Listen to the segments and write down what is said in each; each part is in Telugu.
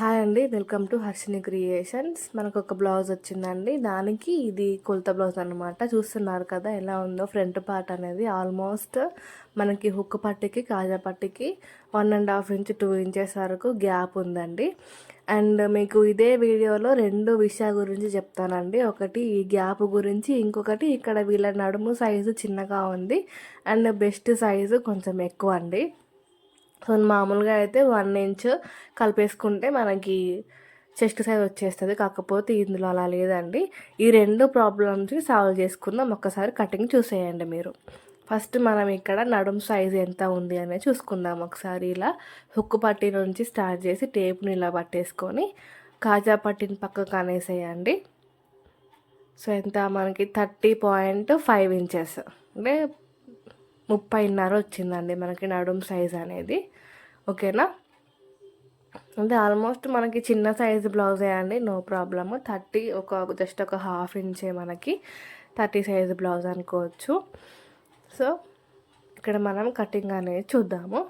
హాయ్ అండి. Welcome to Harshini creations. మనకు ఒక బ్లౌజ్ వచ్చిందండి. దానికి ఇది కొలత బ్లౌజ్ అనమాట చూస్తున్నారు కదా ఎలా ఉందో ఫ్రంట్ పార్ట్ అనేది ఆల్మోస్ట్ మనకి హుక్ పట్టికి కాజా పట్టికి one and half inch two inches వరకు గ్యాప్ ఉందండి. అండ్ మీకు ఇదే వీడియోలో రెండు విషయాల గురించి చెప్తానండి. ఒకటి ఈ గ్యాప్ గురించి ఇంకొకటి ఇక్కడ వీళ్ళ నడుము సైజు చిన్నగా ఉంది. అండ్ బెస్ట్ సైజు కొంచెం ఎక్కువ అండి సో మామూలుగా అయితే వన్ ఇంచ్ కలిపేసుకుంటే మనకి చెస్ట్ సైజ్ వచ్చేస్తుంది. కాకపోతే ఇందులో అలా లేదండి. ఈ రెండు ప్రాబ్లమ్స్ని సాల్వ్ చేసుకుందాం. ఒక్కసారి కటింగ్ చూసేయండి మీరు. ఫస్ట్ మనం ఇక్కడ నడుం సైజ్ ఎంత ఉంది అనేది చూసుకుందాం ఒకసారి ఇలా. హుక్కు పట్టి నుంచి స్టార్ట్ చేసి టేప్ని ఇలా పట్టేసుకొని కాజా పట్టిని పక్కకు అనేసేయండి. సో ఎంత? మనకి థర్టీ పాయింట్ ఫైవ్ ఇంచెస్. అంటే ముప్పైన్నర వచ్చిందండి మనకి నడుం సైజ్ అనేది. ఓకేనా? అంటే ఆల్మోస్ట్ మనకి చిన్న సైజు బ్లౌజే అండి నో ప్రాబ్లమ్ థర్టీ ఒక జస్ట్ ఒక హాఫ్ ఇంచే మనకి థర్టీ సైజు బ్లౌజ్ అనుకోవచ్చు. సో ఇక్కడ మనం కటింగ్ అనేది చూద్దాము.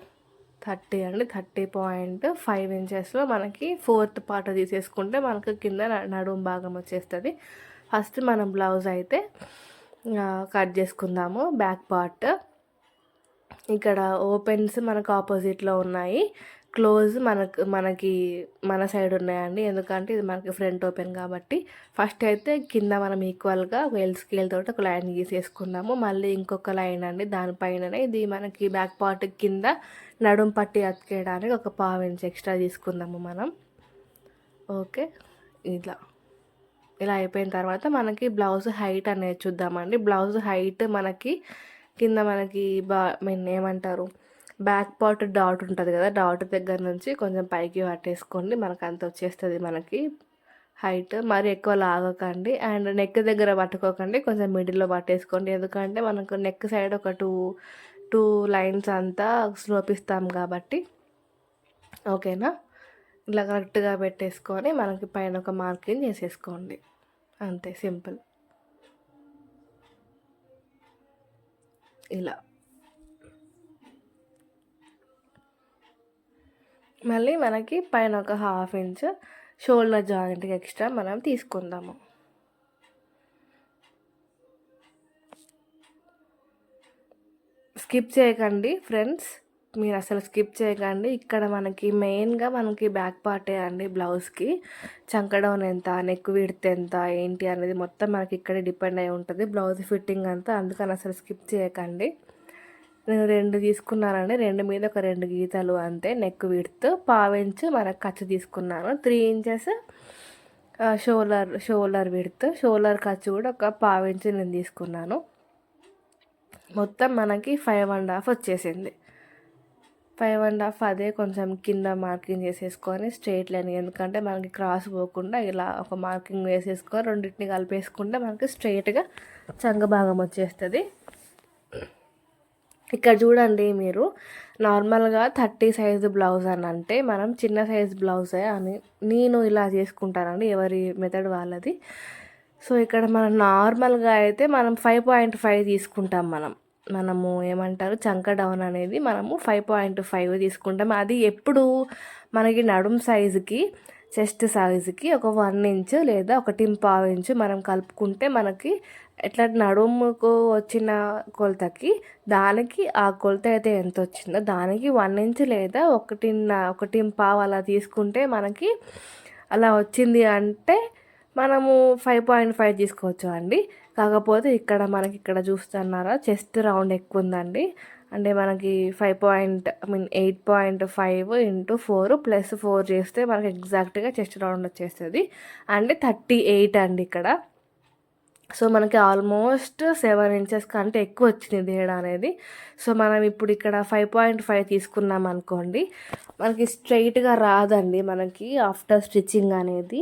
థర్టీ అండి థర్టీ పాయింట్ ఫైవ్ ఇంచెస్లో మనకి ఫోర్త్ పార్ట్ తీసేసుకుంటే మనకు కింద నడుము భాగం వచ్చేస్తుంది. ఫస్ట్ మనం బ్లౌజ్ అయితే కట్ చేసుకుందాము బ్యాక్ పార్ట్ ఇక్కడ ఓపెన్స్ మనకు ఆపోజిట్లో ఉన్నాయి. క్లోజ్ మనకు మనకి మన సైడ్ ఉన్నాయండి. ఎందుకంటే ఇది మనకి ఫ్రంట్ ఓపెన్ కాబట్టి. ఫస్ట్ అయితే కింద మనం ఈక్వల్గా ఒక స్కేల్ తోటి ఒక లైన్ గీసేసుకున్నాము. మళ్ళీ ఇంకొక లైన్ అండి. దానిపైననే ఇది మనకి బ్యాక్ పార్ట్ కింద నడుం పట్టి అతికేయడానికి ఒక పావు ఇంచ్ ఎక్స్ట్రా తీసుకుందాము మనం. ఓకే ఇలా ఇలా అయిపోయిన తర్వాత మనకి బ్లౌజ్ హైట్ అనేది చూద్దామండి. బ్లౌజ్ హైట్ మనకి కింద మనకి బా మీన్ ఏమంటారు బ్యాక్ పార్ట్ డాట్ ఉంటుంది కదా డాట్ దగ్గర నుంచి కొంచెం పైకి పట్టేసుకోండి మనకు అంత వచ్చేస్తుంది మనకి హైట్. మరి ఎక్కువ లాగకండి అండ్ నెక్ దగ్గర పట్టుకోకండి కొంచెం మిడిల్లో పట్టేసుకోండి. ఎందుకంటే మనకు నెక్ సైడ్ ఒక టూ టూ లైన్స్ అంతా స్లోప్ ఇస్తాం కాబట్టి ఓకేనా? ఇలా కరెక్ట్గా పెట్టేసుకొని మనకి పైన ఒక మార్కింగ్ చేసేసుకోండి. అంతే సింపుల్. ఇలా మళ్ళీ మనకి పైన ఒక హాఫ్ ఇంచ్ షోల్డర్ జాయింట్కి ఎక్స్ట్రా మనం తీసుకుందాము. స్కిప్ చేయకండి ఫ్రెండ్స్ మీరు అసలు స్కిప్ చేయకండి. ఇక్కడ మనకి మెయిన్గా మనకి బ్యాక్ పార్టే అండి బ్లౌజ్కి. చంకడౌన్ ఎంత నెక్ విడ్త్ ఎంత ఏంటి అనేది మొత్తం మనకి ఇక్కడే డిపెండ్ అయి ఉంటుంది. బ్లౌజ్ ఫిట్టింగ్ అంతా అందుకని అసలు స్కిప్ చేయకండి. నేను రెండు తీసుకున్నానండి. రెండు మీద ఒక రెండు గీతలు అంతే. నెక్ విడత్ పావించు మనకు ఖర్చు తీసుకున్నాను. Three inches shoulder shoulder width shoulder ఖర్చు కూడా ఒక పావించు నేను తీసుకున్నాను. మొత్తం మనకి ఫైవ్ అండ్ హాఫ్ వచ్చేసింది. ఫైవ్ అండ్ హాఫ్ అదే కొంచెం కింద మార్కింగ్ చేసేసుకొని స్ట్రైట్ లైన్ ఎందుకంటే మనకి క్రాస్ పోకుండా ఇలా ఒక మార్కింగ్ వేసేసుకొని రెండింటిని కలిపేసుకుంటే మనకి స్ట్రైట్గా చంగ భాగం వచ్చేస్తుంది. ఇక్కడ చూడండి మీరు నార్మల్గా థర్టీ సైజు బ్లౌజ్ అని అంటే మనం చిన్న సైజ్ బ్లౌజే అని నేను ఇలా చేసుకుంటానండి ఎవరి మెథడ్ వాళ్ళది. సో ఇక్కడ మనం నార్మల్గా అయితే మనం ఫైవ్ పాయింట్ ఫైవ్ తీసుకుంటాం మనం. మనము ఏమంటారు చంక డౌన్ అనేది మనము ఫైవ్ పాయింట్ ఫైవ్ తీసుకుంటాం. అది ఎప్పుడు మనకి నడుం సైజుకి చెస్ట్ సైజుకి ఒక వన్ ఇంచ్ లేదా ఒకటి పావు ఇంచు మనం కలుపుకుంటే మనకి ఎట్లా నడుముకు వచ్చిన కొలతకి దానికి ఆ కొలత అయితే ఎంత వచ్చిందో దానికి వన్ ఇంచ్ లేదా ఒకటి ఒకటి పావు అలా తీసుకుంటే మనకి అలా వచ్చింది అంటే మనము ఫైవ్ పాయింట్ ఫైవ్ తీసుకోవచ్చు అండి. కాకపోతే ఇక్కడ మనకి ఇక్కడ చూస్తున్నారా చెస్ట్ రౌండ్ ఎక్కువ ఉందండి అంటే మనకి five point I mean eight point five into four plus four చేస్తే మనకి ఎగ్జాక్ట్గా చెస్ట్ రౌండ్ వచ్చేస్తుంది. అంటే థర్టీ ఎయిట్ అండి ఇక్కడ. సో మనకి ఆల్మోస్ట్ సెవెన్ ఇంచెస్ కంటే ఎక్కువ వచ్చింది తేడా అనేది. సో మనం ఇప్పుడు ఇక్కడ ఫైవ్ పాయింట్ ఫైవ్ తీసుకున్నాం అనుకోండి మనకి స్ట్రైట్గా రాదండి మనకి ఆఫ్టర్ స్టిచ్చింగ్ అనేది.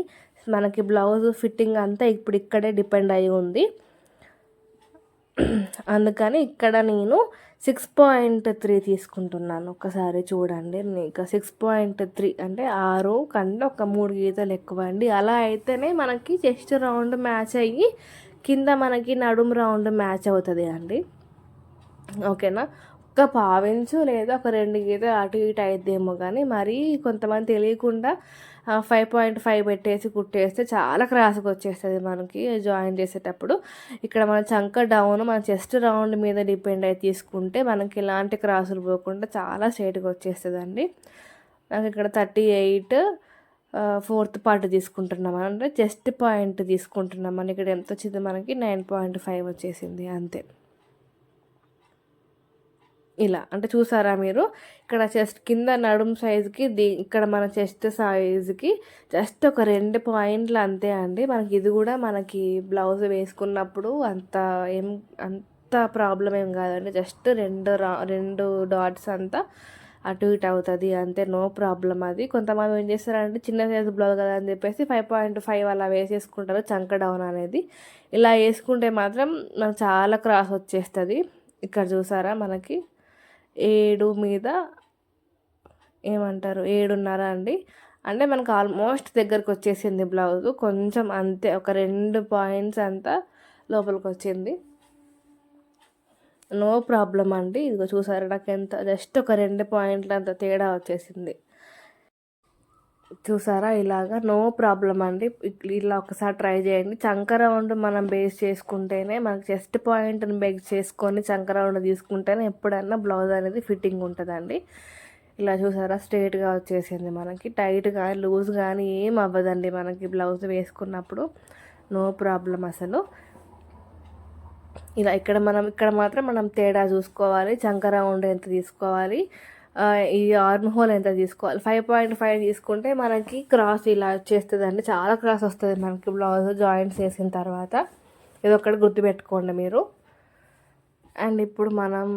మనకి బ్లౌజ్ ఫిట్టింగ్ అంతా ఇప్పుడు ఇక్కడే డిపెండ్ అయి ఉంది. అందుకని ఇక్కడ నేను సిక్స్ పాయింట్ త్రీ తీసుకుంటున్నాను. ఒకసారి చూడండి. ఇంకా సిక్స్ పాయింట్ త్రీ అంటే ఆరు కంటే ఒక మూడు గీతలు ఎక్కువ అండి. అలా అయితేనే మనకి చెస్ట్ రౌండ్ మ్యాచ్ అయ్యి కింద మనకి నడుము రౌండ్ మ్యాచ్ అవుతుంది అండి. ఓకేనా? ఒక పావించు లేదా ఒక రెండు గీతలు అటు ఇటు అయిద్దేమో కానీ మరీ కొంతమంది తెలియకుండా ఫైవ్ పాయింట్ ఫైవ్ పెట్టేసి కుట్టేస్తే చాలా క్రాస్గా వచ్చేస్తుంది మనకి జాయిన్ చేసేటప్పుడు. ఇక్కడ మన చంక డౌన్ మన చెస్ట్ రౌండ్ మీద డిపెండ్ అయి తీసుకుంటే మనకి ఇలాంటి క్రాసులు పోకుండా చాలా స్ట్రైట్గా వచ్చేస్తుంది అండి నాకు ఇక్కడ థర్టీ ఎయిట్ ఫోర్త్ పార్ట్ తీసుకుంటున్నాం. అంటే చెస్ట్ పాయింట్ తీసుకుంటున్నాం. అని ఇక్కడ ఎంత వచ్చింది మనకి? నైన్ పాయింట్ ఫైవ్ వచ్చేసింది. అంతే. ఇలా. అంటే చూసారా మీరు? ఇక్కడ చెస్ట్ కింద నడుము సైజుకి దీ ఇక్కడ మన చెస్ట్ సైజుకి జస్ట్ ఒక రెండు పాయింట్లు అంతే అండి. మనకి ఇది కూడా మనకి బ్లౌజ్ వేసుకున్నప్పుడు అంత ఏం అంత ప్రాబ్లం ఏం కాదండి. జస్ట్ రెండు రా రెండు డాట్స్ అంతా అటు ఇటు అవుతుంది. అంతే నో ప్రాబ్లం అది. కొంతమంది ఏం చేస్తారంటే చిన్న సైజు బ్లౌజ్ కదా అని చెప్పేసి ఫైవ్ పాయింట్ ఫైవ్ అలా వేసేసుకుంటారు చంక డౌన్ అనేది. ఇలా వేసుకుంటే మాత్రం మనకు చాలా క్రాస్ వచ్చేస్తుంది. ఇక్కడ చూసారా మనకి? ఏడు మీద ఏమంటారు? ఏడున్నర అండి. అంటే మనకు ఆల్మోస్ట్ దగ్గరకు వచ్చేసింది బ్లౌజ్. కొంచెం అంతే ఒక రెండు పాయింట్స్ అంతా లోపలికి వచ్చింది నో ప్రాబ్లం అండి. ఇదిగో చూసారు నాకు ఎంత జస్ట్ ఒక రెండు పాయింట్లు అంత తేడా వచ్చేసింది. చూసారా? ఇలాగా నో ప్రాబ్లం అండి. ఇలా ఒకసారి ట్రై చేయండి. చంకరౌండ్ మనం బేస్ చేసుకుంటేనే మనకి చెస్ట్ పాయింట్ని బేస్ చేసుకొని చంకరౌండ్ తీసుకుంటేనే ఎప్పుడన్నా బ్లౌజ్ అనేది ఫిట్టింగ్ ఉంటుందండి. ఇలా చూసారా? స్ట్రేట్గా వచ్చేసింది మనకి. టైట్ కానీ లూజ్ కానీ ఏం అవ్వదండి మనకి బ్లౌజ్ వేసుకున్నప్పుడు. నో ప్రాబ్లం అసలు. ఇలా ఇక్కడ మనం ఇక్కడ మాత్రం మనం తేడా చూసుకోవాలి. చంకరౌండ్ ఎంత తీసుకోవాలి? ఈ ఆర్మ్ హోల్ ఎంత తీసుకోవాలి? ఫైవ్ పాయింట్ ఫైవ్ తీసుకుంటే మనకి క్రాస్ ఇలా వచ్చేస్తుంది అండి చాలా క్రాస్ వస్తుంది మనకి. బ్లౌజ్ జాయింట్స్ వేసిన తర్వాత ఇది ఒక్కటి గుర్తుపెట్టుకోండి మీరు. అండ్ ఇప్పుడు మనం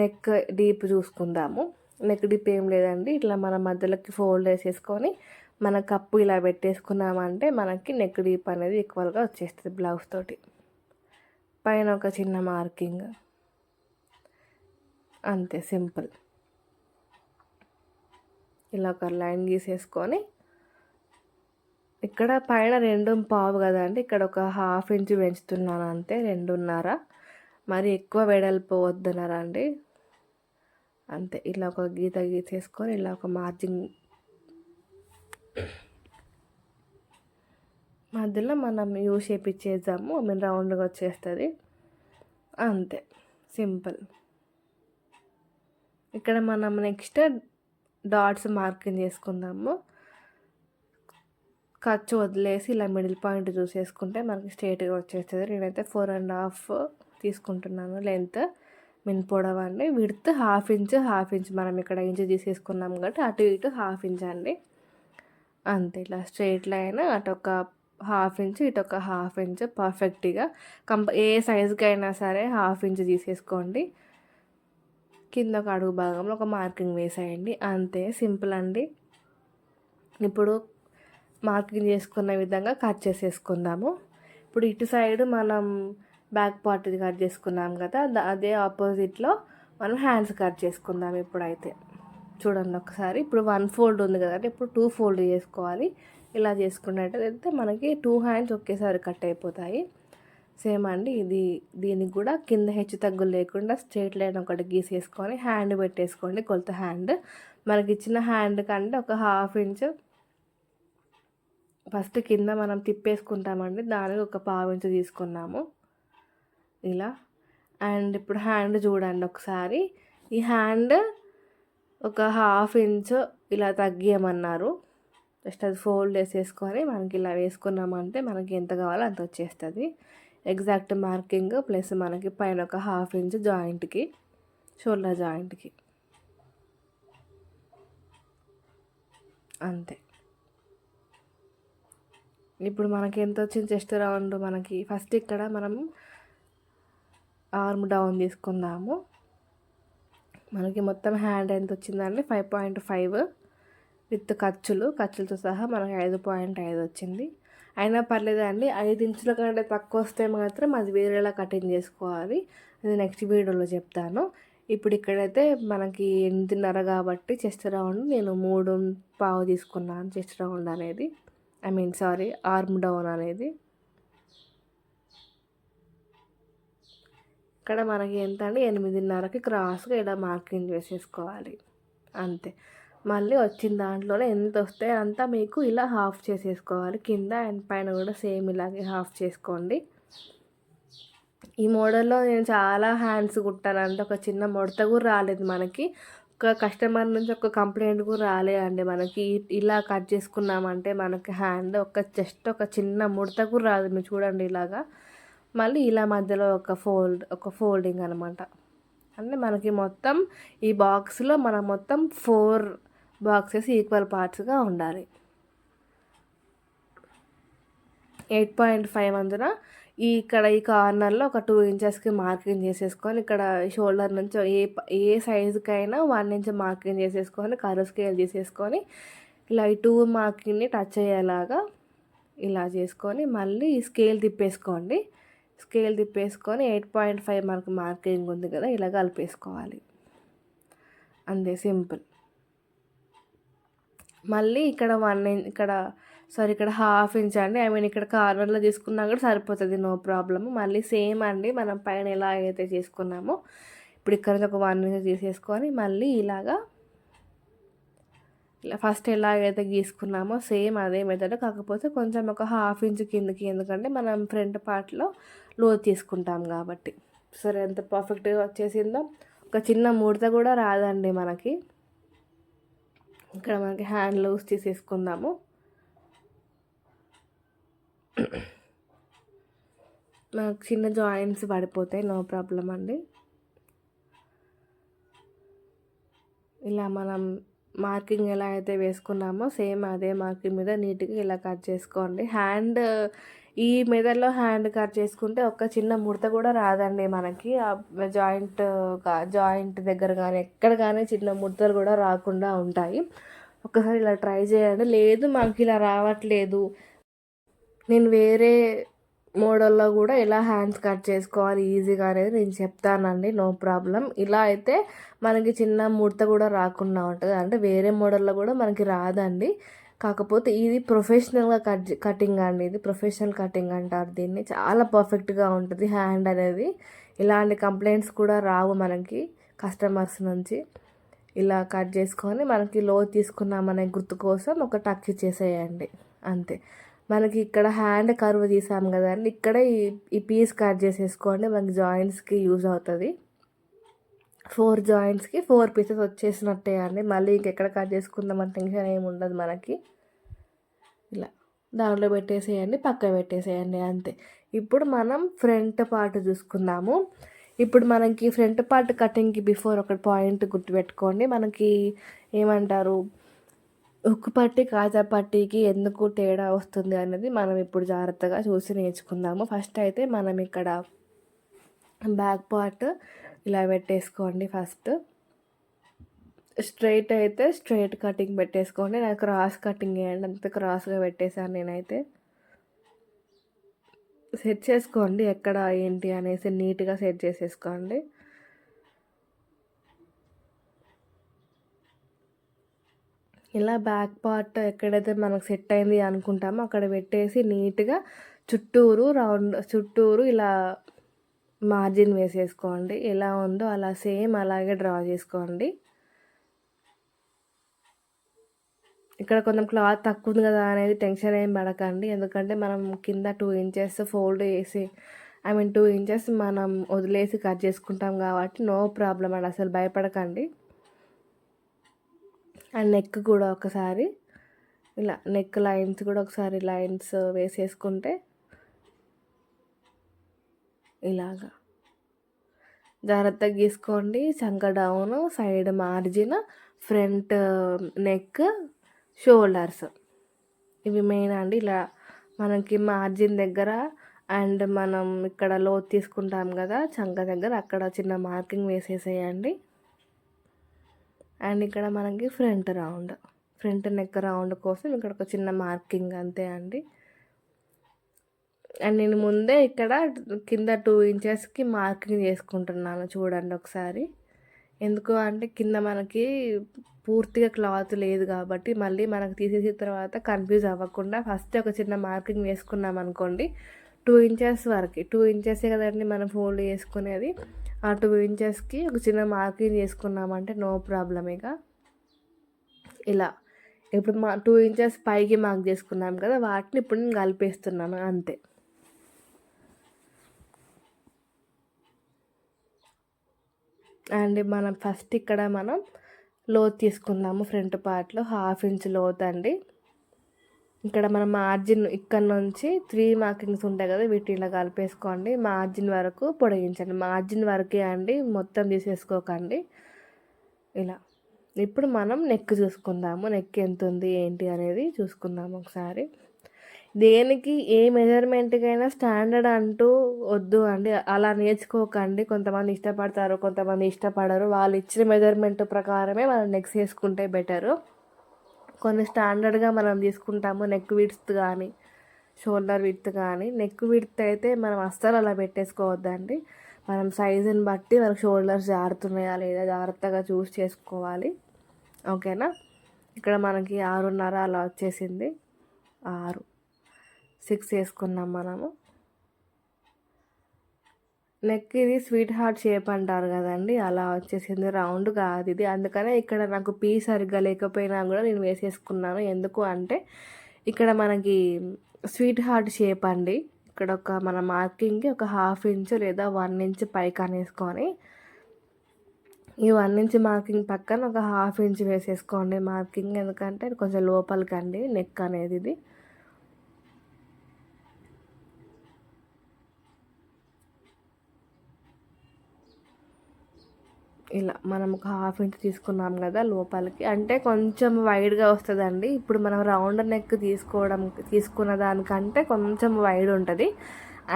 నెక్ డీప్ చూసుకుందాము. నెక్ డీప్ ఏం లేదండి. ఇట్లా మన మధ్యలోకి ఫోల్డ్ వేసేసుకొని మన కప్పు ఇలా పెట్టేసుకున్నామంటే మనకి నెక్ డీప్ అనేది ఈక్వల్గా వచ్చేస్తుంది బ్లౌజ్ తోటి. పైన ఒక చిన్న మార్కింగ్ అంతే సింపుల్ ఇలా ఒక లైన్ గీసేసుకొని ఇక్కడ పైన రెండు పావు కదండి ఇక్కడ ఒక హాఫ్ ఇంచ్ పెంచుతున్నాను అంతే రెండున్నర. మరి ఎక్కువ వెడల్పు వద్దనరా అండి? అంతే ఇలా ఒక గీత గీసేసుకొని ఇలా ఒక మార్జిన్ మధ్యలో మనం యూ షేప్ ఇచ్చేద్దాము మేము రౌండ్గా వచ్చేస్తుంది. అంతే సింపుల్. ఇక్కడ మనం నెక్స్ట్ డాట్స్ మార్కింగ్ చేసుకుందాము. ఖర్చు వదిలేసి ఇలా మిడిల్ పాయింట్ చూసేసుకుంటే మనకి స్ట్రేట్గా వచ్చేస్తుంది. నేనైతే ఫోర్ అండ్ హాఫ్ తీసుకుంటున్నాను లెంత్. మిన్ పొడవ అండి width half inch half inch మనం ఇక్కడ ఇంచ్ తీసేసుకున్నాం కాబట్టి అటు ఇటు హాఫ్ ఇంచ్ అండి. అంతే ఇలా స్ట్రేట్ లైన్ అటు ఒక హాఫ్ ఇంచ్ ఇటు ఒక హాఫ్ ఇంచ్ పర్ఫెక్ట్గా. కంప ఏ సైజుకి అయినా సరే హాఫ్ ఇంచ్ తీసేసుకోండి. కింద ఒక అడుగు భాగంలో ఒక మార్కింగ్ వేసేయండి. అంతే సింపుల్ అండి. ఇప్పుడు మార్కింగ్ చేసుకున్న విధంగా కట్ చేసేసుకుందాము. ఇప్పుడు ఇటు సైడ్ మనం బ్యాక్ పార్ట్ కట్ చేసుకున్నాం కదా అదే ఆపోజిట్లో మనం హ్యాండ్స్ కట్ చేసుకుందాం ఇప్పుడైతే. చూడండి ఒకసారి ఇప్పుడు వన్ ఫోల్డ్ ఉంది కదండి ఇప్పుడు టూ ఫోల్డ్ చేసుకోవాలి. ఇలా చేసుకున్నట్టయితే మనకి టూ హ్యాండ్స్ ఒకేసారి కట్ అయిపోతాయి. సేమ్ అండి. ఇది దీనికి కూడా కింద హెచ్చు తగ్గులు లేకుండా స్ట్రేట్ లైన్ ఒకటి గీసేసుకొని హ్యాండ్ పెట్టేసుకోండి కొలత హ్యాండ్. మనకి ఇచ్చిన హ్యాండ్ కంటే ఒక హాఫ్ ఇంచ్ ఫస్ట్ కింద మనం తిప్పేసుకుంటామండి. దానికి ఒక పావు ఇంచు తీసుకున్నాము. ఇలా. అండ్ ఇప్పుడు హ్యాండ్ చూడండి ఒకసారి. ఈ హ్యాండ్ ఒక హాఫ్ ఇంచ్ ఇలా తగ్గియమన్నారు. జస్ట్ అది ఫోల్డ్ వేసేసుకొని మనకి ఇలా వేసుకున్నామంటే మనకి ఎంత కావాలో అంత వచ్చేస్తుంది. ఎగ్జాక్ట్ మార్కింగ్ ప్లస్ మనకి పైన ఒక హాఫ్ ఇంచ్ జాయింట్కి షోల్డర్ జాయింట్కి. అంతే. ఇప్పుడు మనకి ఎంత వచ్చింది చెస్ట్ రౌండ్ మనకి ఫస్ట్ ఇక్కడ మనం ఆర్మ్ డౌన్ తీసుకుందాము. మనకి మొత్తం హ్యాండ్ ఎంత వచ్చిందండి ఫైవ్ పాయింట్ ఫైవ్ విత్ ఖర్చులు. ఖర్చులతో సహా మనకి ఐదు పాయింట్ ఐదు వచ్చింది. అయినా పర్లేదండి. ఐదు ఇంచుల కంటే తక్కువ వస్తే మాత్రం అది వేరేలా కటింగ్ చేసుకోవాలి. అది నెక్స్ట్ వీడియోలో చెప్తాను. ఇప్పుడు ఇక్కడైతే మనకి ఎనిమిదిన్నర కాబట్టి చెస్ట్ రౌండ్ నేను మూడు పావు తీసుకున్నాను చెస్ట్ రౌండ్ అనేది. I mean sorry arm down అనేది. ఇక్కడ మనకి ఎంత అంటే ఎనిమిదిన్నరకి క్రాస్గా ఇలా మార్కింగ్ చేసేసుకోవాలి. అంతే. మళ్ళీ వచ్చిన దాంట్లోనే ఎంత వస్తే అంతా మీకు ఇలా హాఫ్ చేసేసుకోవాలి. కింద అండ్ పైన కూడా సేమ్ ఇలాగే హాఫ్ చేసుకోండి. ఈ మోడల్లో నేను చాలా హ్యాండ్స్ కుట్టాను. అంటే ఒక చిన్న ముడత కూడా రాలేదు మనకి. ఒక కస్టమర్ నుంచి ఒక కంప్లైంట్ కూడా రాలేదండి మనకి. ఇలా కట్ చేసుకున్నామంటే మనకి హ్యాండ్ ఒక జస్ట్ ఒక చిన్న ముడత కూడా రాదు. మీరు చూడండి ఇలాగా. మళ్ళీ ఇలా మధ్యలో ఒక ఫోల్డ్ ఒక ఫోల్డింగ్ అనమాట అంటే మనకి మొత్తం ఈ బాక్స్లో మనం మొత్తం ఫోర్ బాక్సెస్ ఈక్వల్ పార్ట్స్గా ఉండాలి. ఎయిట్ పాయింట్ ఫైవ్ అందున ఈ ఇక్కడ ఈ కార్నర్లో ఒక టూ ఇంచెస్కి మార్కింగ్ చేసేసుకొని ఇక్కడ షోల్డర్ నుంచి ఏ ఏ సైజుకైనా వన్ ఇంచ్ మార్కింగ్ చేసేసుకొని కరువు స్కేల్ చేసేసుకొని ఇలా ఈ టూ మార్కింగ్ని టచ్ అయ్యేలాగా ఇలా చేసుకొని మళ్ళీ స్కేల్ తిప్పేసుకోండి. స్కేల్ తిప్పేసుకొని ఎయిట్ పాయింట్ ఫైవ్ మనకు మార్కింగ్ ఉంది కదా ఇలా కలిపేసుకోవాలి. అంతే సింపుల్. మళ్ళీ ఇక్కడ వన్ ఇక్కడ సారీ ఇక్కడ హాఫ్ ఇంచ్ అండి. ఐ మీన్ ఇక్కడ కార్నర్లో తీసుకున్నా కూడా సరిపోతుంది నో ప్రాబ్లమ్ మళ్ళీ సేమ్ అండి మనం పైన ఎలా అయితే చేసుకున్నామో. ఇప్పుడు ఇక్కడ ఒక వన్ ఇంచ్ తీసేసుకొని మళ్ళీ ఇలాగా ఇలా ఫస్ట్ ఎలాగైతే గీసుకున్నామో సేమ్ అదే మెథడ్ కాకపోతే కొంచెం ఒక హాఫ్ ఇంచ్ కిందకి ఎందుకంటే మనం ఫ్రంట్ పార్ట్లో లోత్ తీసుకుంటాం కాబట్టి. సరే ఎంత పర్ఫెక్ట్గా వచ్చేసిందో. ఒక చిన్న ముడత కూడా రాదండి మనకి. ఇక్కడ మనకి హ్యాండ్ లూజ్ తీసేసుకుందాము మనకు చిన్న జాయింట్స్ పడిపోతాయి నో ప్రాబ్లం అండి. ఇలా మనం మార్కింగ్ ఎలా అయితే వేసుకున్నామో సేమ్ అదే మార్కింగ్ మీద నీట్గా ఇలా కట్ చేసుకోండి. హ్యాండ్ ఈ మెదడులో హ్యాండ్ కట్ చేసుకుంటే ఒక చిన్న ముడత కూడా రాదండి మనకి. ఆ జాయింట్ జాయింట్ దగ్గర కానీ ఎక్కడ కానీ చిన్న ముడతలు కూడా రాకుండా ఉంటాయి. ఒకసారి ఇలా ట్రై చేయండి. లేదు మాకు ఇలా రావట్లేదు. నేను వేరే మోడల్లో కూడా ఎలా హ్యాండ్స్ కట్ చేసుకోవాలి ఈజీగా అనేది నేను చెప్తానండి. No problem. ఇలా అయితే మనకి చిన్న ముడత కూడా రాకుండా ఉంటుంది. అంటే వేరే మోడల్లో కూడా మనకి రాదండి. కాకపోతే ఇది ప్రొఫెషనల్గా కట్ కటింగ్ అండి. ఇది ప్రొఫెషనల్ కటింగ్ అంటారు దీన్ని. చాలా పర్ఫెక్ట్గా ఉంటుంది హ్యాండ్ అనేది. ఇలాంటి కంప్లైంట్స్ కూడా రావు మనకి కస్టమర్స్ నుంచి. ఇలా కట్ చేసుకొని మనకి లో తీసుకున్నామనే గుర్తు కోసం ఒక టక్ ఇచ్చేసేయండి అంతే. మనకి ఇక్కడ హ్యాండ్ కర్వ్ తీసాం కదండి. ఇక్కడ ఈ ఈ పీస్ కట్ చేసేసుకోండి. మనకి జాయింట్స్కి యూజ్ అవుతుంది. ఫోర్ జాయింట్స్కి ఫోర్ పీసెస్ వచ్చేసినట్టే అండి. మళ్ళీ ఇంకెక్కడ కట్ చేసుకుందామని టెన్షన్ ఏమి ఉండదు మనకి. ఇలా దాంట్లో పెట్టేసేయండి పక్క పెట్టేసేయండి అంతే. ఇప్పుడు మనం ఫ్రంట్ పార్ట్ చూసుకుందాము. ఇప్పుడు మనకి ఫ్రంట్ పార్ట్ కటింగ్కి బిఫోర్ ఒక పాయింట్ గుర్తుపెట్టుకోండి. మనకి ఏమంటారు? ఉక్కు పట్టి కాజా పట్టీకి ఎందుకు తేడా వస్తుంది అనేది మనం ఇప్పుడు జాగ్రత్తగా చూసి నేర్చుకుందాము. ఫస్ట్ అయితే మనం ఇక్కడ బ్యాక్ పార్ట్ ఇలా పెట్టేసుకోండి ఫస్ట్. స్ట్రైట్ అయితే స్ట్రైట్ కటింగ్ పెట్టేసుకోండి. నాకు క్రాస్ కటింగ్ వేయండి అంత క్రాస్గా పెట్టేశాను నేనైతే. సెట్ చేసుకోండి ఎక్కడ ఏంటి అనేసి నీట్గా సెట్ చేసేసుకోండి. ఇలా బ్యాక్ పార్ట్ ఎక్కడైతే మనకు సెట్ అయింది అనుకుంటామో అక్కడ పెట్టేసి నీట్గా చుట్టూరు రౌండ్ చుట్టూరు ఇలా మార్జిన్ వేసేసుకోండి. ఎలా ఉందో అలా సేమ్ అలాగే డ్రా చేసుకోండి. ఇక్కడ కొంచెం క్లాత్ తక్కువ ఉంది కదా అనేది టెన్షన్ ఏం పడకండి. ఎందుకంటే మనం కింద టూ ఇంచెస్ ఫోల్డ్ చేసి ఐ మీన్ టూ ఇంచెస్ మనం వదిలేసి కట్ చేసుకుంటాం కాబట్టి నో ప్రాబ్లం అండి. అసలు భయపడకండి. అండ్ నెక్ కూడా ఒకసారి ఇలా నెక్ లైన్స్ కూడా ఒకసారి లైన్స్ వేసేసుకుంటే ఇలాగా. జాగ్రత్తగా గీసుకోండి. చంక down side margin front neck shoulders. ఇవి మెయిన్ అండి. ఇలా మనకి మార్జిన్ దగ్గర అండ్ మనం ఇక్కడ లో తీసుకుంటాం కదా చంక దగ్గర అక్కడ చిన్న మార్కింగ్ వేసేసేయండి. అండ్ ఇక్కడ మనకి front round. Front neck round కోసం ఇక్కడ ఒక చిన్న మార్కింగ్ అంతే అండి. అండ్ నేను ముందే ఇక్కడ కింద టూ ఇంచెస్కి మార్కింగ్ చేసుకుంటున్నాను చూడండి ఒకసారి. ఎందుకు అంటే కింద మనకి పూర్తిగా క్లాత్ లేదు కాబట్టి మళ్ళీ మనకు తీసేసిన తర్వాత కన్ఫ్యూజ్ అవ్వకుండా ఫస్ట్ ఒక చిన్న మార్కింగ్ వేసుకున్నాం అనుకోండి. టూ ఇంచెస్ వరకు టూ ఇంచెసే కదండి మనం ఫోల్డ్ చేసుకునేది. ఆ టూ ఇంచెస్కి ఒక చిన్న మార్కింగ్ చేసుకున్నామంటే నో ప్రాబ్లం ఇక. ఇలా ఇప్పుడు మా టూ ఇంచెస్ పైకి మార్క్ చేసుకున్నాం కదా వాటిని ఇప్పుడు నేను కలిపేస్తున్నాను అంతే. అండ్ మనం ఫస్ట్ ఇక్కడ మనం లోత్ తీసుకుందాము ఫ్రంట్ పార్ట్లో హాఫ్ ఇంచ్ లోత్ అండి. ఇక్కడ మనం మార్జిన్ ఇక్కడ నుంచి త్రీ మార్కింగ్స్ ఉంటాయి కదా వీటి ఇలా కలిపేసుకోండి. మార్జిన్ వరకు పొడిగించండి. మార్జిన్ వరకే అండి మొత్తం తీసేసుకోకండి. ఇలా. ఇప్పుడు మనం నెక్ చూసుకుందాము. నెక్ ఎంత ఉంది ఏంటి అనేది చూసుకుందాము ఒకసారి. దేనికి ఏ మెజర్మెంట్కైనా స్టాండర్డ్ అంటూ వద్దు అండి. అలా నేర్చుకోకండి. కొంతమంది ఇష్టపడతారు కొంతమంది ఇష్టపడరు. వాళ్ళు ఇచ్చిన మెజర్మెంట్ ప్రకారమే మనం నెక్స్ట్ వేసుకుంటే బెటరు. కొన్ని స్టాండర్డ్గా మనం తీసుకుంటాము. నెక్ విడ్త్ కానీ షోల్డర్ విడ్త్ కానీ నెక్ విడ్త్ అయితే మనం అస్సలు అలా పెట్టేసుకోవద్దండి. మనం సైజుని బట్టి మనకు షోల్డర్స్ జారుతున్నాయా లేదా జాగ్రత్తగా చూస్ చేసుకోవాలి. ఓకేనా? ఇక్కడ మనకి ఆరున్నర అలా వచ్చేసింది. ఆరు. సిక్స్ వేసుకున్నాం మనము. నెక్ ఇది స్వీట్ హార్ట్ షేప్ అంటారు కదండి. అలా వచ్చేసింది. రౌండ్ కాదు ఇది. అందుకనే ఇక్కడ నాకు పీ సరిగ్గా లేకపోయినా కూడా నేను వేసేసుకున్నాను. ఎందుకు అంటే ఇక్కడ మనకి స్వీట్ హార్ట్ షేప్ అండి. ఇక్కడ ఒక మన మార్కింగ్కి ఒక హాఫ్ ఇంచ్ లేదా వన్ ఇంచ్ పైకి అనేసుకొని ఈ వన్ ఇంచ్ మార్కింగ్ పక్కన ఒక హాఫ్ ఇంచ్ వేసేసుకోండి మార్కింగ్. ఎందుకంటే కొంచెం లోపలికి అండి నెక్ అనేది ఇది. ఇలా మనం ఒక హాఫ్ ఇంచ్ తీసుకున్నాం కదా లోపలికి. అంటే కొంచెం వైడ్గా వస్తుందండి. ఇప్పుడు మనం రౌండ్ నెక్ తీసుకోవడం తీసుకున్న దానికంటే కొంచెం వైడ్ ఉంటుంది.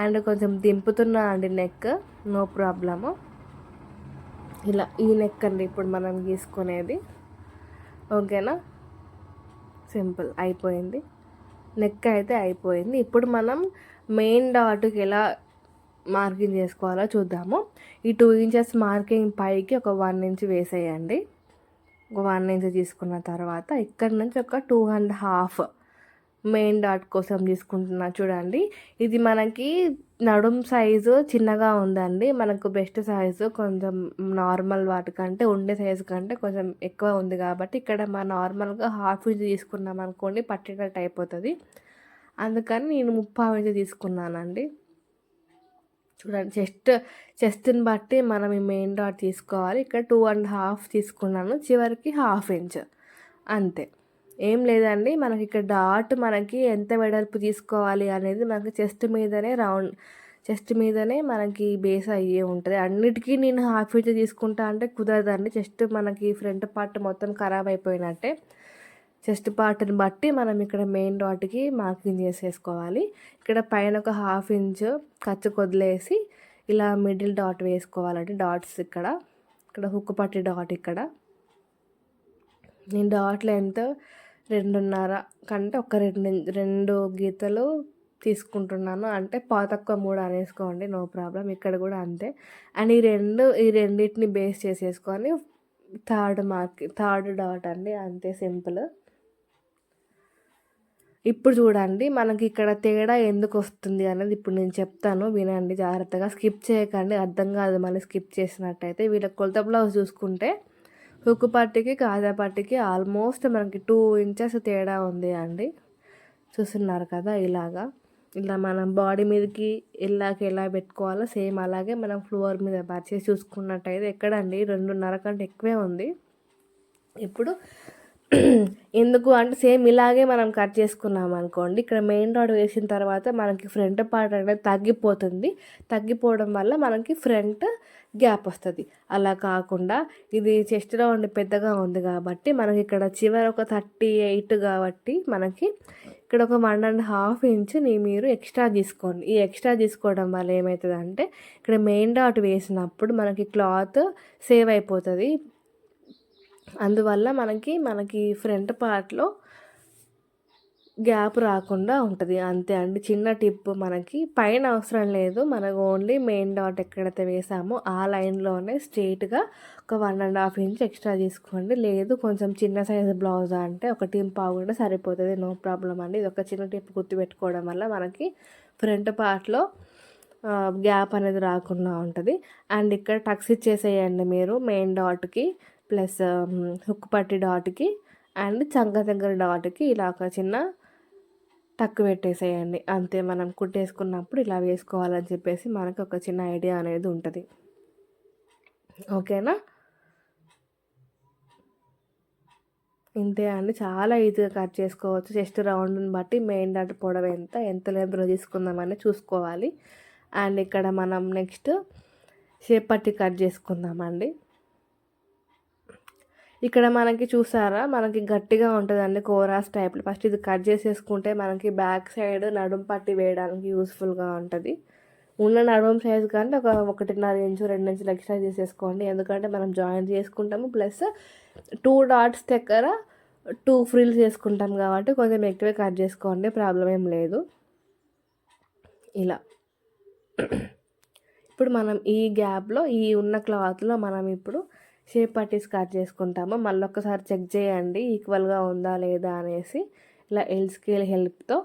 అండ్ కొంచెం దింపుతున్నా అండి నెక్ నో ప్రాబ్లము ఇలా ఈ నెక్ అండి ఇప్పుడు మనం తీసుకునేది ఓకేనా? సింపుల్ అయిపోయింది. నెక్ అయితే అయిపోయింది. ఇప్పుడు మనం మెయిన్ డాట్కి ఎలా మార్కింగ్ చేసుకోవాలో చూద్దాము. ఈ టూ ఇంచెస్ మార్కింగ్ పైకి ఒక వన్ ఇంచ్ వేసేయండి. ఒక వన్ ఇంచ్ తీసుకున్న తర్వాత ఇక్కడ నుంచి ఒక two and half main dot కోసం తీసుకుంటున్నా చూడండి. ఇది మనకి నడుం సైజు చిన్నగా ఉందండి. మనకు బెస్ట్ సైజు కొంచెం నార్మల్ వాటికంటే ఉండే సైజు కంటే కొంచెం ఎక్కువ ఉంది కాబట్టి ఇక్కడ మా నార్మల్గా హాఫ్ ఇంచ్ తీసుకున్నాం అనుకోండి పట్టేటట్టు అయిపోతుంది అందుకని నేను ముప్పై ఇంచ్ తీసుకున్నానండి. చూడండి చెస్ట్ చెస్ట్ని బట్టి మనం ఈ మెయిన్ డాట్ తీసుకోవాలి. ఇక్కడ టూ అండ్ హాఫ్ తీసుకున్నాను. చివరికి హాఫ్ ఇంచ్. అంతే. ఏం లేదండి. మనకి ఇక్కడ డాట్ మనకి ఎంత వెడల్పు తీసుకోవాలి అనేది మనకి చెస్ట్ మీదనే రౌండ్ చెస్ట్ మీదనే మనకి బేస్ అయ్యే ఉంటుంది. అన్నిటికీ నేను హాఫ్ ఇంచ్ తీసుకుంటా అంటే కుదరదండి. చెస్ట్ మనకి ఫ్రంట్ పార్ట్ మొత్తం ఖరాబ్ అయిపోయినట్టే. చెస్ట్ పార్ట్ని బట్టి మనం ఇక్కడ మెయిన్ డాట్కి మార్కింగ్ చేసేసుకోవాలి. ఇక్కడ పైన ఒక హాఫ్ ఇంచ్ ఖర్చు కొదిలేసి ఇలా మిడిల్ డాట్ వేసుకోవాలండి. డాట్స్ ఇక్కడ ఇక్కడ హుక్ పట్టి డాట్ ఇక్కడ. నేను డాట్ లెంత్ రెండున్నర కంటే ఒక రెండు రెండు గీతలు తీసుకుంటున్నాను. అంటే పాతక్కువ మూడు అనేసుకోండి నో ప్రాబ్లం. ఇక్కడ కూడా అంతే. అండ్ ఈ రెండు ఈ రెండింటిని బేస్ చేసేసుకొని థర్డ్ మార్క్ థర్డ్ డాట్ అండి. అంతే సింపుల్. ఇప్పుడు చూడండి మనకి ఇక్కడ తేడా ఎందుకు వస్తుంది అనేది ఇప్పుడు నేను చెప్తాను. వినండి జాగ్రత్తగా. స్కిప్ చేయకండి. అర్థం కాదు మళ్ళీ స్కిప్ చేసినట్టయితే. వీళ్ళ కొలత బ్లౌజ్ చూసుకుంటే హుక్ పట్టికి కాజా పట్టికి ఆల్మోస్ట్ మనకి టూ ఇంచెస్ తేడా ఉంది అండి. చూస్తున్నారు కదా ఇలాగా. ఇలా మనం బాడీ మీదకి ఇలాగ ఎలా పెట్టుకోవాలో సేమ్ అలాగే మనం ఫ్లోర్ మీద పరిచేసి చూసుకున్నట్టయితే ఎక్కడండి? రెండున్నర కంటే ఎక్కువే ఉంది. ఇప్పుడు ఎందుకు అంటే సేమ్ ఇలాగే మనం కట్ చేసుకున్నాం అనుకోండి. ఇక్కడ మెయిన్ రాడ్ వేసిన తర్వాత మనకి ఫ్రంట్ పార్ట్ అనేది తగ్గిపోతుంది. తగ్గిపోవడం వల్ల మనకి ఫ్రంట్ గ్యాప్ వస్తుంది. అలా కాకుండా ఇది చెస్ట్ రౌండ్ పెద్దగా ఉంది కాబట్టి మనకి ఇక్కడ చివరి ఒక థర్టీ ఎయిట్ కాబట్టి మనకి ఇక్కడ ఒక వన్ అండ్ హాఫ్ ఇంచ్ మీరు ఎక్స్ట్రా తీసుకోండి. ఈ ఎక్స్ట్రా తీసుకోవడం వల్ల ఏమవుతుంది అంటే ఇక్కడ మెయిన్ డాట్ వేసినప్పుడు మనకి క్లాత్ సేవ్ అయిపోతుంది. అందువల్ల మనకి మనకి ఫ్రంట్ పార్ట్లో గ్యాప్ రాకుండా ఉంటుంది. అంతే అండి. చిన్న టిప్ మనకి. పైన అవసరం లేదు. మనకు ఓన్లీ మెయిన్ డాట్ ఎక్కడైతే వేసామో ఆ లైన్లోనే స్ట్రైట్గా ఒక one and half inch extra తీసుకోండి. లేదు కొంచెం చిన్న సైజు బ్లౌజ్ అంటే ఒక టీమ్ పావు కూడా సరిపోతుంది. నో ప్రాబ్లం అండి. ఇది ఒక చిన్న టిప్ గుర్తుపెట్టుకోవడం వల్ల మనకి ఫ్రంట్ పార్ట్లో గ్యాప్ అనేది రాకుండా ఉంటుంది. అండ్ ఇక్కడ టక్స్ ఇచ్చేసేయండి మీరు మెయిన్ డాట్కి ప్లస్ హుక్ పట్టి డాట్కి. అండ్ చంక దగ్గర డాట్కి ఇలా ఒక చిన్న తక్కువ పెట్టేసేయండి. అంతే మనం కుట్టేసుకున్నప్పుడు ఇలా వేసుకోవాలని చెప్పేసి మనకు ఒక చిన్న ఐడియా అనేది ఉంటుంది. ఓకేనా? ఇంతే అండి. చాలా ఈజీగా కట్ చేసుకోవచ్చు. జస్ట్ రౌండ్ని బట్టి మెయిన్ డాట్ పొడవు ఎంత ఎంత లెంత్లో తీసుకుందామని చూసుకోవాలి. అండ్ ఇక్కడ మనం నెక్స్ట్ షేప్ పట్టి కట్ చేసుకుందామండి. ఇక్కడ మనకి చూసారా? మనకి గట్టిగా ఉంటుందండి కోరాస్ టైప్లో ఫస్ట్ ఇది కట్ చేసేసుకుంటే మనకి బ్యాక్ సైడ్ నడుం పట్టి వేయడానికి యూస్ఫుల్గా ఉంటుంది. ఉన్న నడుం సైజ్ కంటే ఒక ఒకటిన్నర ఇంచు రెండు ఇంచులు ఎక్స్ట్రా చేసేసుకోండి. ఎందుకంటే మనం జాయిన్ చేసుకుంటాము. ప్లస్ టూ డాట్స్ దగ్గర టూ ఫ్రిల్స్ చేసుకుంటాం కాబట్టి కొంచెం ఎక్కువే కట్ చేసుకోండి. ప్రాబ్లం ఏం లేదు. ఇలా. ఇప్పుడు మనం ఈ గ్యాప్లో ఈ ఉన్న క్లాత్లో మనం ఇప్పుడు షేప్ పట్టీస్ కట్ చేసుకుంటాము. మళ్ళీ ఒక్కసారి చెక్ చేయండి ఈక్వల్గా ఉందా లేదా అనేసి. ఇలా ఎల్ స్కేల్ హెల్ప్తో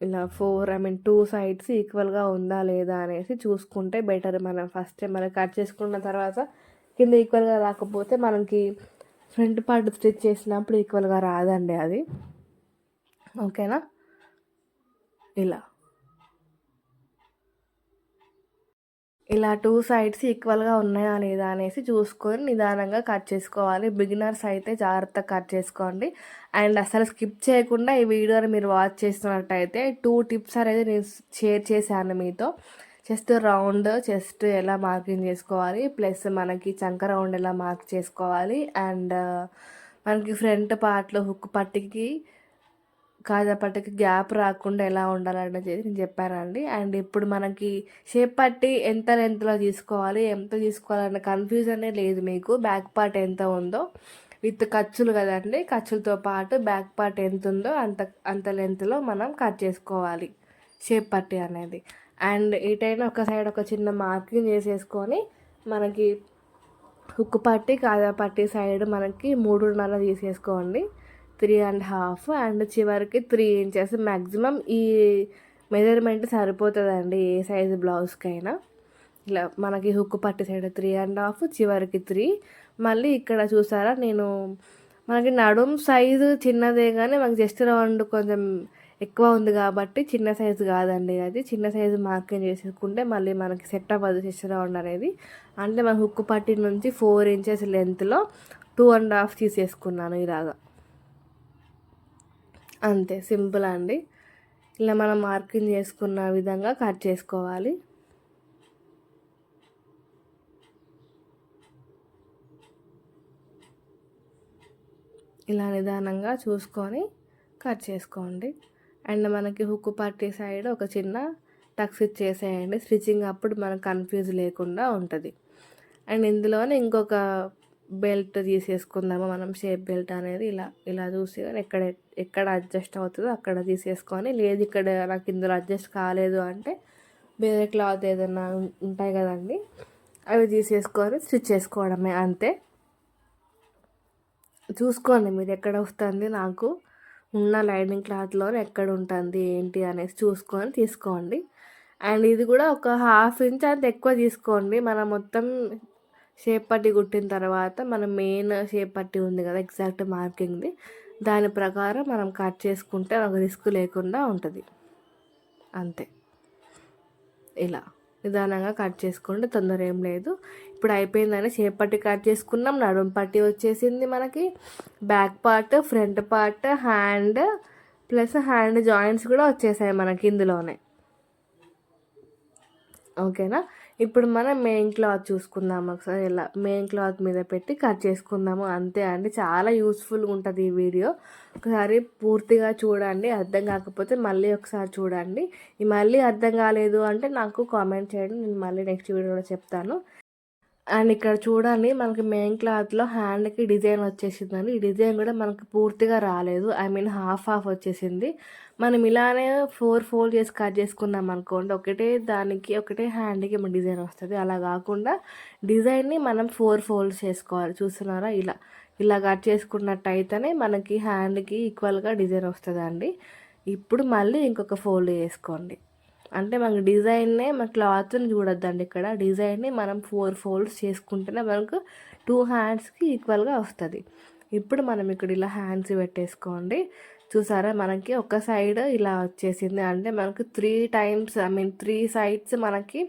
ఇలా four I mean two sides ఈక్వల్గా ఉందా లేదా అనేసి చూసుకుంటే బెటర్ మనం ఫస్ట్ మనం కట్ చేసుకున్న తర్వాత కింద ఈక్వల్గా రాకపోతే మనకి ఫ్రంట్ పార్ట్ స్టిచ్ చేసినప్పుడు ఈక్వల్గా రాదండి అది. ఓకేనా? ఇలా. ఇలా టూ సైడ్స్ ఈక్వల్గా ఉన్నాయా లేదా అనేసి చూసుకొని నిదానంగా కట్ చేసుకోవాలి. బిగినర్స్ అయితే జాగ్రత్తగా కట్ చేసుకోండి. అండ్ అసలు స్కిప్ చేయకుండా ఈ వీడియోని మీరు వాచ్ చేస్తున్నట్టయితే టూ టిప్స్ అనేది నేను షేర్ చేశాను మీతో. చెస్ట్ రౌండ్ చెస్ట్ ఎలా మార్కింగ్ చేసుకోవాలి? ప్లస్ మనకి చంక రౌండ్ ఎలా మార్క్ చేసుకోవాలి? అండ్ మనకి ఫ్రంట్ పార్ట్లో హుక్ పట్టికి కాజా పట్టకి గ్యాప్ రాకుండా ఎలా ఉండాలనేది నేను చెప్పానండి అండ్? ఇప్పుడు మనకి షేప్ పట్టి ఎంత లెంత్లో తీసుకోవాలి ఎంత తీసుకోవాలన్న కన్ఫ్యూజనే లేదు మీకు. బ్యాక్ పార్ట్ ఎంత ఉందో విత్ ఖర్చులు కదండి ఖర్చులతో పాటు బ్యాక్ పార్ట్ ఎంత ఉందో అంత అంత లెంత్లో మనం కట్ చేసుకోవాలి షేప్ పట్టి అనేది. అండ్ ఇటైనా ఒక సైడ్ ఒక చిన్న మార్కింగ్ చేసేసుకొని మనకి హుక్ పట్టి కాజా పట్టి సైడ్ మనకి మూడున్నర తీసేసుకోండి. త్రీ అండ్ హాఫ్ అండ్ చివరికి త్రీ ఇంచెస్ మ్యాక్సిమం ఈ మెజర్మెంట్ సరిపోతుందండి ఏ సైజు బ్లౌజ్కైనా ఇలా మనకి హుక్ పట్టి సైడ్ త్రీ అండ్ హాఫ్ చివరికి త్రీ మళ్ళీ ఇక్కడ చూసారా నేను మనకి నడుం సైజు చిన్నదే కానీ మనకి జస్ట్ రౌండ్ కొంచెం ఎక్కువ ఉంది కాబట్టి చిన్న సైజు కాదండి అది. చిన్న సైజు మార్కింగ్ చేసుకుంటే మళ్ళీ మనకి సెట్ అవ్వదు జస్ట్ రౌండ్ అనేది. అంటే మన హుక్ పట్టి నుంచి ఫోర్ ఇంచెస్ లెంత్లో టూ అండ్ హాఫ్ తీసేసుకున్నాను ఇలాగా. అంతే సింపుల్ అండి. ఇలా మనం మార్కింగ్ చేసుకున్న విధంగా కట్ చేసుకోవాలి. ఇలా నిదానంగా చూసుకొని కట్ చేసుకోండి. అండ్ మనకి హుక్ పట్టి సైడ్ ఒక చిన్న టక్స్ ఇచ్చేసేయండి. స్టిచ్చింగ్ అప్పుడు మనకు కన్ఫ్యూజ్ లేకుండా ఉంటుంది. అండ్ ఇందులోనే ఇంకొక బెల్ట్ తీసేసుకుందాము మనం షేప్ బెల్ట్ అనేది ఇలా ఇలా చూసి ఎక్కడ ఎక్కడ అడ్జస్ట్ అవుతుందో అక్కడ తీసేసుకొని లేదు ఇక్కడ నాకు ఇందులో అడ్జస్ట్ కాలేదు అంటే వేరే క్లాత్ ఏదైనా ఉంటాయి కదండి అవి తీసేసుకొని స్టిచ్ చేసుకోవడమే అంతే. చూసుకోండి మీరు ఎక్కడ వస్తుంది నాకు ఉన్న లైనింగ్ క్లాత్లో ఎక్కడ ఉంటుంది ఏంటి అనేసి చూసుకొని తీసుకోండి. అండ్ ఇది కూడా ఒక హాఫ్ ఇంచ్ అంత ఎక్కువ తీసుకోండి మనం మొత్తం షేప్ పట్టి కుట్టిన తర్వాత మనం మెయిన్ షేప్ పట్టి ఉంది కదా ఎగ్జాక్ట్ మార్కింగ్ది దాని ప్రకారం మనం కట్ చేసుకుంటే ఒక రిస్క్ లేకుండా ఉంటుంది. అంతే. ఇలా నిదానంగా కట్ చేసుకుంటే తొందర ఏం లేదు. ఇప్పుడు అయిపోయిందని షేప్ పట్టి కట్ చేసుకున్నాం నడుం పట్టి వచ్చేసింది మనకి. Back part front part hand plus hand joints కూడా వచ్చేసాయి మనకి ఇందులోనే. ఓకేనా ఇప్పుడు మనం మెయిన్ క్లాత్ చూసుకుందాం ఒకసారి. ఇలా మెయిన్ క్లాత్ మీద పెట్టి కట్ చేసుకుందాము. అంతే అండి. చాలా యూస్ఫుల్గా ఉంటుంది ఈ వీడియో ఒకసారి పూర్తిగా చూడండి. అర్థం కాకపోతే మళ్ళీ ఒకసారి చూడండి. మళ్ళీ అర్థం కాలేదు అంటే నాకు కామెంట్ చేయండి. నేను మళ్ళీ నెక్స్ట్ వీడియోలో చెప్తాను. అండ్ ఇక్కడ చూడండి మనకి మెయిన్ క్లాత్లో హ్యాండ్కి డిజైన్ వచ్చేసిందండి. ఈ డిజైన్ కూడా మనకి పూర్తిగా రాలేదు. ఐ మీన్ హాఫ్ హాఫ్ వచ్చేసింది. మనం ఇలానే ఫోర్ ఫోల్డ్ చేసి కట్ చేసుకున్నాం అనుకోండి ఒకటే దానికి ఒకటే హ్యాండ్కి మన డిజైన్ వస్తుంది. అలా కాకుండా డిజైన్ని మనం ఫోర్ ఫోల్డ్ చేసుకోవాలి. చూస్తున్నారా? ఇలా ఇలా కట్ చేసుకున్నట్టయితేనే మనకి హ్యాండ్కి ఈక్వల్గా డిజైన్ వస్తుందండి. ఇప్పుడు మళ్ళీ ఇంకొక ఫోల్డ్ చేసుకోండి. అంటే మనకు డిజైన్నే మన క్లాత్ని చూడొద్దండి ఇక్కడ. డిజైన్ని మనం ఫోర్ ఫోల్డ్స్ చేసుకుంటేనే మనకు టూ హ్యాండ్స్కి ఈక్వల్గా వస్తుంది. ఇప్పుడు మనం ఇక్కడ ఇలా హ్యాండ్స్ పెట్టేసుకోండి. చూసారా? మనకి ఒక సైడ్ ఇలా వచ్చేసింది. అంటే మనకు three times I mean three sides మనకి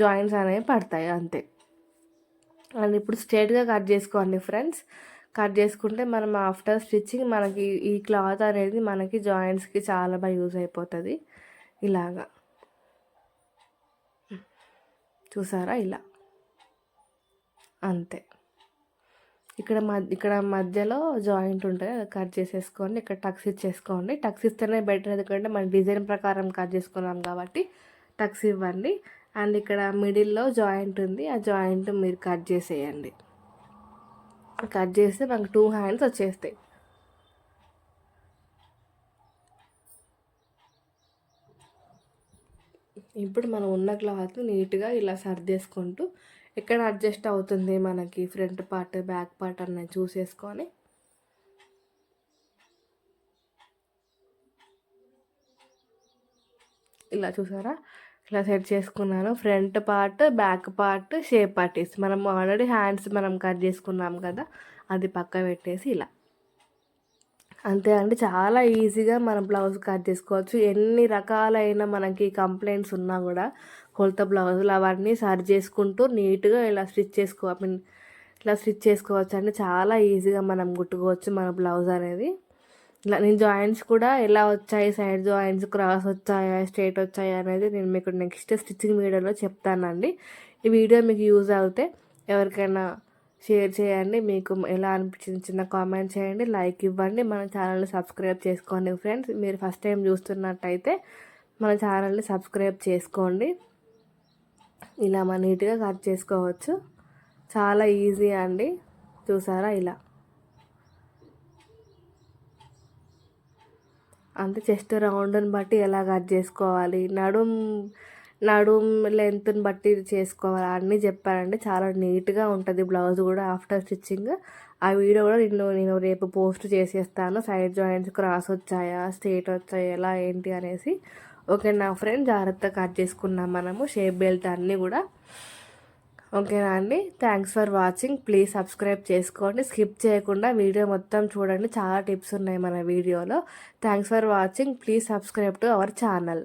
జాయింట్స్ అనేవి పడతాయి అంతే. అండ్ ఇప్పుడు స్ట్రేట్గా కట్ చేసుకోండి ఫ్రెండ్స్. కట్ చేసుకుంటే మనం ఆఫ్టర్ స్టిచ్చింగ్ మనకి ఈ క్లాత్ అనేది మనకి జాయింట్స్కి చాలా బాగా యూజ్ అయిపోతుంది. ఇలాగా. చూసారా ఇలా? అంతే. ఇక్కడ మధ్య ఇక్కడ మధ్యలో జాయింట్ ఉంటుంది అది కట్ చేసేసుకోండి ఇక్కడ టక్స్ ఇచ్చేసుకోండి. టక్స్ ఇస్తేనే బెటర్ ఎందుకంటే మన డిజైన్ ప్రకారం కట్ చేసుకున్నాం కాబట్టి టక్స్ ఇవ్వండి. అండ్ ఇక్కడ మిడిల్లో జాయింట్ ఉంది ఆ జాయింట్ మీరు కట్ చేసేయండి. కట్ చేస్తే మనకు టూ హ్యాండ్స్ వచ్చేస్తాయి. ఇప్పుడు మనం ఉన్న క్లాత్ నీట్గా ఇలా సర్దేసుకుంటూ ఎక్కడ అడ్జస్ట్ అవుతుంది మనకి ఫ్రంట్ పార్ట్ బ్యాక్ పార్ట్ అనేది చూసేసుకొని ఇలా చూసారా? ఇలా సెట్ చేసుకున్నాను. Front part back part shape parties మనం ఆల్రెడీ హ్యాండ్స్ మనం కట్ చేసుకున్నాం కదా అది పక్క పెట్టేసి ఇలా. అంతే అండి. చాలా ఈజీగా మనం బ్లౌజ్ కట్ చేసుకోవచ్చు. ఎన్ని రకాలైన మనకి కంప్లైంట్స్ ఉన్నా కూడా కొలత బ్లౌజులు అవన్నీ సరి చేసుకుంటూ నీట్గా ఇలా స్టిచ్ చేసుకో ఐ మీన్ ఇలా స్టిచ్ చేసుకోవచ్చు అండి. చాలా ఈజీగా మనం కుట్టుకోవచ్చు మన బ్లౌజ్ అనేది. ఇలా నేను జాయింట్స్ కూడా ఎలా వచ్చాయి సైడ్ జాయింట్స్ క్రాస్ వచ్చాయా స్ట్రేట్ వచ్చాయా అనేది నేను మీకు నెక్స్ట్ స్టిచ్చింగ్ వీడియోలో చెప్తానండి. ఈ వీడియో మీకు యూజ్ అవుతే ఎవరికైనా షేర్ చేయండి. మీకు ఎలా అనిపించింది చిన్న కామెంట్ చేయండి. లైక్ ఇవ్వండి. మన ఛానల్ని సబ్స్క్రైబ్ చేసుకోండి ఫ్రెండ్స్. మీరు ఫస్ట్ టైం చూస్తున్నట్టయితే మన ఛానల్ని సబ్స్క్రైబ్ చేసుకోండి. ఇలా మన నీట్గా కట్ చేసుకోవచ్చు. చాలా ఈజీ అండి. చూసారా ఇలా. అంటే చెస్ట్ రౌండ్ని బట్టి ఎలా కట్ చేసుకోవాలి? నడుం నడుం లెంత్ని బట్టి చేసుకోవాలి. అన్నీ చెప్పారండి చాలా నీట్గా ఉంటుంది బ్లౌజ్ కూడా ఆఫ్టర్ స్టిచ్చింగ్. ఆ వీడియో కూడా నిన్ను నేను రేపు పోస్ట్ చేసేస్తాను. సైడ్ జాయింట్స్ క్రాస్ వచ్చాయా స్ట్రేట్ వచ్చాయా ఎలా ఏంటి అనేసి. ఓకే నా ఫ్రెండ్? జాగ్రత్తగా కట్ చేసుకున్నాం మనము. షేప్ బెల్ట్ అన్నీ కూడా. ఓకేనా అండి? Thanks for watching please subscribe చేసుకోండి. స్కిప్ చేయకుండా వీడియో మొత్తం చూడండి. చాలా టిప్స్ ఉన్నాయి మన వీడియోలో. Thanks for watching please subscribe to our channel